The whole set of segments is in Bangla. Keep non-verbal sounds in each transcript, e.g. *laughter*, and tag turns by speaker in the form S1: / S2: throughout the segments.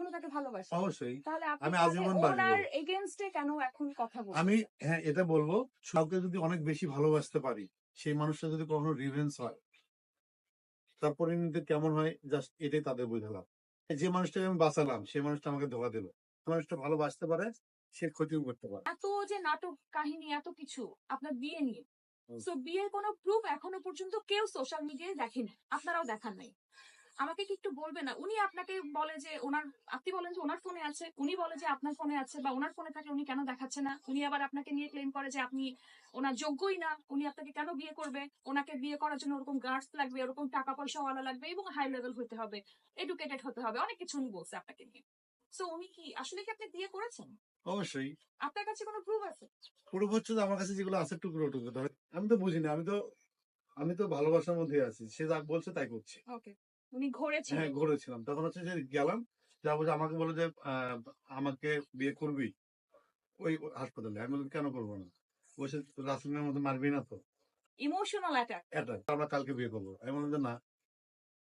S1: এখনও তাকে
S2: অবশ্যই।
S1: তাহলে
S2: আমি আজীবন
S1: ওনার
S2: বাসবো।
S1: এগেনস্টে কেন এখন কথা বলছেন?
S2: আমি হ্যাঁ এটা বলব কাউকে যদি অনেক বেশি ভালোবাসতে পারি সেই মানুষটা যদি কখনো রিভেন্স হয় তার পরিণতি কেমন হয় জাস্ট এটাই তাদের বুঝালাম। যে মানুষটাকে আমি বাঁচালাম সেই মানুষটা আমাকে ধোকা দিল। মানুষটা ভালোবাসতে পারে সে ক্ষতিও করতে পারে।
S1: এত যে নাটক কাহিনী এত কিছু আপনার বিয়ে নিয়ে। সো বিয়ের কোনো প্রুফ এখনও পর্যন্ত কেউ সোশ্যাল মিডিয়ায় দেখেনি। আপনারাও দেখান নাই। আমাকে কি একটু বলবে না? উনি আপনাকে বলে যে ওনার আপনি বলেন যে ওনার ফোনে আছে উনি বলে যে আপনার ফোনে আছে বা ওনার ফোনে থাকলে উনি কেন দেখাচ্ছে না? উনি আবার আপনাকে নিয়ে ক্লেম করে যে আপনি ওনার যোগ্যই না উনি আপনাকে কেন বিয়ে করবে? ওনাকে বিয়ে করার জন্য ওরকম গার্ডস লাগবে ওরকম টাকা পয়সা ওয়ালা লাগবে এবং হাই লেভেল হতে হবে এডুকেটেড হতে হবে অনেক কিছু উনি বলছে আপনাকে নিয়ে। সো উনি কি আসলে কি আপনি বিয়ে করেছেন?
S2: অবশ্যই।
S1: আপনার কাছে কোনো প্রুফ আছে?
S2: পুরো হচ্ছে আমার কাছে যেগুলো আছে টুকরো টুকরো ধরে আমি তো বুঝিনি আমি তো আমি তো ভালোবাসার মধ্যে আছি সে যা বলছে তাই করছি।
S1: ওকে উনি ঘুরেছিলেন।
S2: হ্যাঁ ঘুরেছিলাম। তখন হচ্ছে যে গেলাম যা বলছে আমাকে বলে যে আমাকে বিয়ে করবি ওই হাসপাতালে। আমি বললাম কেন করব না? বসে রাসলিনের মতো মারবি না তো।
S1: ইমোশনাল অ্যাটাক
S2: আমরা কালকে বিয়ে করব। আমি বললাম যে না।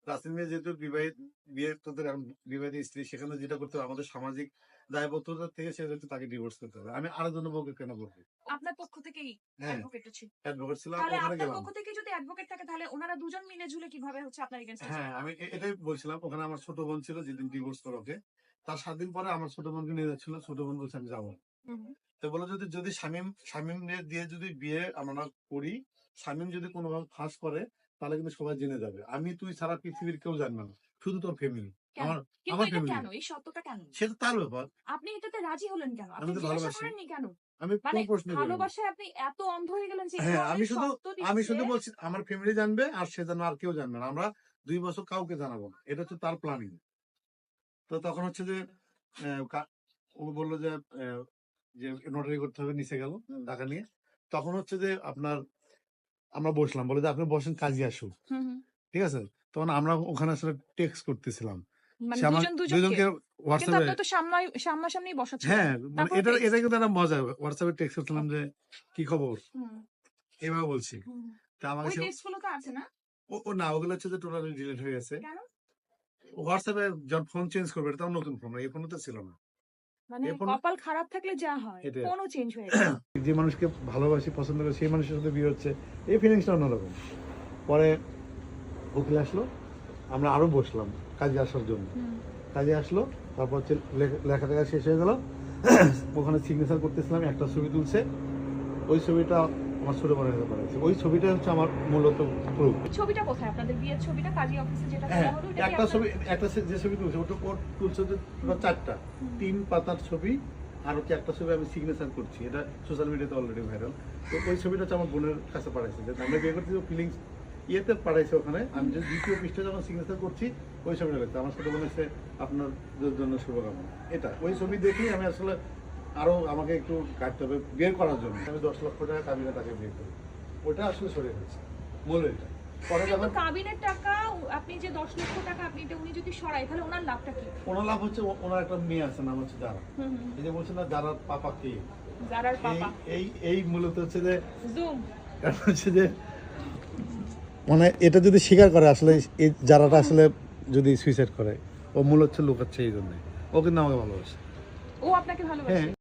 S2: রাসলিন মেয়ে যেহেতু বিবাহিত বিয়ে তোদের বিবাহিত স্ত্রী সেখানে যেটা করতে হবে আমাদের সামাজিক দায়বদ্ধতা থেকে সে হচ্ছে তাকে ডিভোর্স করতে হবে। আমি আরও জন্য বউকে কেন করব?
S1: আপনার পক্ষ থেকেই
S2: হ্যাঁ
S1: অ্যাডভোকেট ছিল।
S2: অ্যাডভোকেট ছিলাম
S1: তাহলে
S2: ওখানে
S1: আপনার
S2: গেলাম।
S1: পক্ষ থেকে যদি অ্যাডভোকেট থাকে তাহলে ওনারা দুজন মিলে ঝুলে কীভাবে হচ্ছে আপনার
S2: হ্যাঁ আমি এটাই বলছিলাম ওখানে আমার ছোট বোন ছিল যেদিন ডিভোর্স করে ওকে। তার সাত দিন পরে আমার ছোট বোনকে নিয়ে যাচ্ছিল ছোট বোন বলছে আমি যাব। তো বলো যদি যদি শামিম শামিম দিয়ে যদি বিয়ে আমরা করি শামিম যদি কোনোভাবে ফাঁস করে তাহলে কিন্তু সবাই জেনে যাবে। আমি তুই সারা পৃথিবীর কেউ জানবে না শুধু তোর ফ্যামিলি? আমার
S1: কেন? এই সত্যটা কেন?
S2: সেটা তার ব্যাপার।
S1: আপনি এটাতে রাজি হলেন কেন? আপনি জিজ্ঞাসা করেননি কেন?
S2: আমি
S1: মানে
S2: কোন প্রশ্ন
S1: ভালোবাসায় আপনি এত অন্ধ হয়ে গেলেন যে
S2: হ্যাঁ আমি শুধু আমি শুধু বলছি আমার ফ্যামিলি জানবে আর সে জানবে আর কেউ জানবে না। আমরা দুই বছর কাউকে জানাব না। এটা হচ্ছে তার প্ল্যানিং তো তখন হচ্ছে যে ও বলল যে যে নোটারি করতে হবে নিচে গেল টাকা নিয়ে। তখন হচ্ছে যে আপনার আমরা বসলাম বলে যে আপনি বসেন কাজে
S1: হুম।
S2: ঠিক আছে? তখন আমরা ওখানে আসলে টেক্সট করতেছিলাম।
S1: মানে দুজনকে কিন্তু
S2: হোয়াটসঅ্যাপে
S1: আপনার তো সামনে সামনাসামনি বসা ছিল
S2: হ্যাঁ মানে
S1: তারপর
S2: এটা
S1: text?
S2: এটা কিন্তু একটা মজা। হোয়াটসঅ্যাপে টেক্সট করছিলাম যে কি খবর?
S1: হুম,
S2: এভাবে বলছি।
S1: হুম।
S2: তা আমাকে
S1: ওই
S2: সে-
S1: টেক্সটগুলো তো আছে না?
S2: ও- ও না ওগুলো হচ্ছে যে টোটালি ডিলিট হয়ে গেছে।
S1: কেন?
S2: হোয়াটসঅ্যাপে যখন ফোন চেঞ্জ করবে এটা নতুন ফোন এই ফোনে তো ছিল না।
S1: মানে কপাল খারাপ থাকলে যা হয়
S2: এটাই।
S1: কোনো চেঞ্জ হয়ে যায়। *clears throat*
S2: যে মানুষকে ভালোবাসি পছন্দ করে সেই মানুষের সাথে বিয়ে হচ্ছে এই ফিলিংসটা অন্যরকম। পরে উকিল আসলো আমরা আরও বসলাম কাজে আসার জন্য।
S1: হুম।
S2: কাজে আসলো তারপর হচ্ছে লেখা- টেখা শেষ হয়ে গেল। ওখানে সিগনেচার করতেছিলাম একটা ছবি তুলছে। ওই ছবিটা আমার ছোট বোনের হাতে পাঠাচ্ছে ওই ছবিটা হচ্ছে আমার মূলত প্রুফ
S1: ছবিটা কোথায়? আপনাদের বিয়ের ছবিটা কাজী অফিসে যেটা
S2: হ্যাঁ
S1: হলো,
S2: একটা ছবি একটা যে ছবি তুলছে ওটা ওর তুলছে যে পুরো চারটা। তিন পাতার ছবি আর হচ্ছে একটা ছবি আমি সিগনেচার করছি। এটা সোশ্যাল মিডিয়াতে অলরেডি ভাইরাল তো ওই ছবিটা হচ্ছে আমার বোনের কাছে পাঠাইছে যে আমরা বিয়ে করছি ফিলিংস ইয়েতে পাঠাইছে ওখানে। আমি যে দ্বিতীয় পৃষ্ঠে যখন সিগনেচার করছি ওই ছবিটা লাগছে আমার সাথে বলেছে আপনার জন্য শুভকামনা। এটা ওই ছবি দেখেই আমি আসলে আরও আমাকে একটু কাটতে হবে বিয়ে করার জন্য। আমি দশ লক্ষ টাকা কাবিনে তাকে বিয়ে করি। ওটা আসলে সরে গেছে মূল এটা।
S1: কাবিনের টাকা আপনি যে দশ লক্ষ টাকা আপনি এটা উনি যদি সরাই তাহলে ওনার লাভটা কি?
S2: ওনার লাভ হচ্ছে ওনার একটা মেয়ে আছে নাম হচ্ছে যারা। এই যে বলছে না যারা পাপা কে? এই
S1: পাপা।
S2: এই এই মূলত হচ্ছে যে
S1: জুম।
S2: কারণ হচ্ছে যে মানে এটা যদি স্বীকার করে আসলে এই যারাটা আসলে যদি সুইসাইড করে ও মূল হচ্ছে লুকাচ্ছে এই জন্য। ও কিন্তু আমাকে ভালোবাসে।
S1: ও আপনাকে ভালোবাসে?
S2: হ্যাঁ।